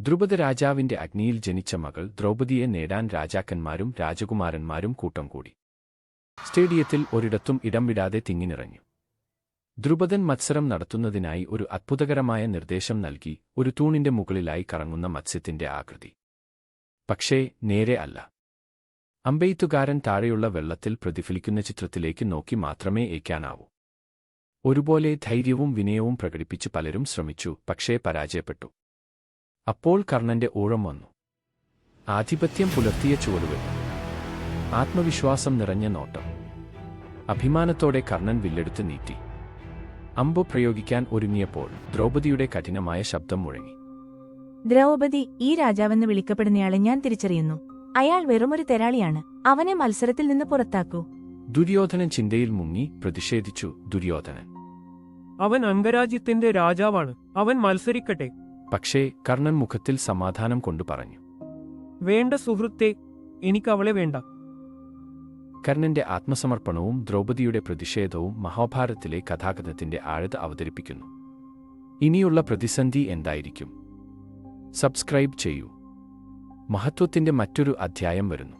ദ്രുപദ രാജാവിന്റെ അഗ്നിയിൽ ജനിച്ച മകൾ ദ്രൗപദിയെ നേടാൻ രാജാക്കന്മാരും രാജകുമാരന്മാരും കൂട്ടം കൂടി സ്റ്റേഡിയത്തിൽ ഒരിടത്തും ഇടം വിടാതെ തിങ്ങിനിറഞ്ഞു. ദ്രുപദൻ മത്സരം നടത്തുന്നതിനായി ഒരു അത്ഭുതകരമായ നിർദ്ദേശം നൽകി ഒരു തൂണിന്റെ മുകളിലായി കറങ്ങുന്ന മത്സ്യത്തിന്റെ ആകൃതി. പക്ഷേ നേരെ അല്ല. അമ്പെയ്ത്തുകാരൻ താഴെയുള്ള വെള്ളത്തിൽ പ്രതിഫലിക്കുന്ന ചിത്രത്തിലേക്ക് നോക്കി മാത്രമേ ഏക്കാനാവൂ ഒരുപോലെ ധൈര്യവും വിനയവും പ്രകടിപ്പിച്ച് പലരും ശ്രമിച്ചു പക്ഷേ പരാജയപ്പെട്ടു. അപ്പോൾ കർണന്റെ ഊഴം വന്നു. ആധിപത്യം പുലർത്തിയ ചുവടുവെപ്പ് ആത്മവിശ്വാസം നിറഞ്ഞ നോട്ടം. അഭിമാനത്തോടെ കർണൻ വില്ലെടുത്ത് നീട്ടി. അമ്പ് പ്രയോഗിക്കാൻ ഒരുങ്ങിയപ്പോൾ ദ്രൗപദിയുടെ കഠിനമായ ശബ്ദം മുഴങ്ങി. ദ്രൗപദി ഈ രാജാവെന്ന് വിളിക്കപ്പെടുന്നയാളെ ഞാൻ തിരിച്ചറിയുന്നു. അയാൾ വെറുമൊരു തെരാളിയാണ്. അവനെ മത്സരത്തിൽ നിന്ന് പുറത്താക്കൂ. ദുര്യോധനൻ ചിന്തയിൽ മുങ്ങി പ്രതിഷേധിച്ചു ദുര്യോധനൻ. അവൻ അംഗരാജ്യത്തിന്റെ രാജാവാണ്. അവൻ മത്സരിക്കട്ടെ. പക്ഷേ കർണൻ മുഖത്തിൽ സമാധാനം കൊണ്ടു പറഞ്ഞു. വേണ്ട സുഹൃത്തെ എനിക്ക് അവളെ വേണ്ട. കർണന്റെ ആത്മസമർപ്പണവും ദ്രൗപദിയുടെ പ്രതിഷേധവും മഹാഭാരതത്തിലെ കഥാകഥത്തിന്റെ ആഴത അവതരിപ്പിക്കുന്നു. ഇനിയുള്ള പ്രതിസന്ധി എന്തായിരിക്കും? സബ്സ്ക്രൈബ് ചെയ്യൂ. മഹത്വത്തിന്റെ മറ്റൊരു അധ്യായം വരുന്നു.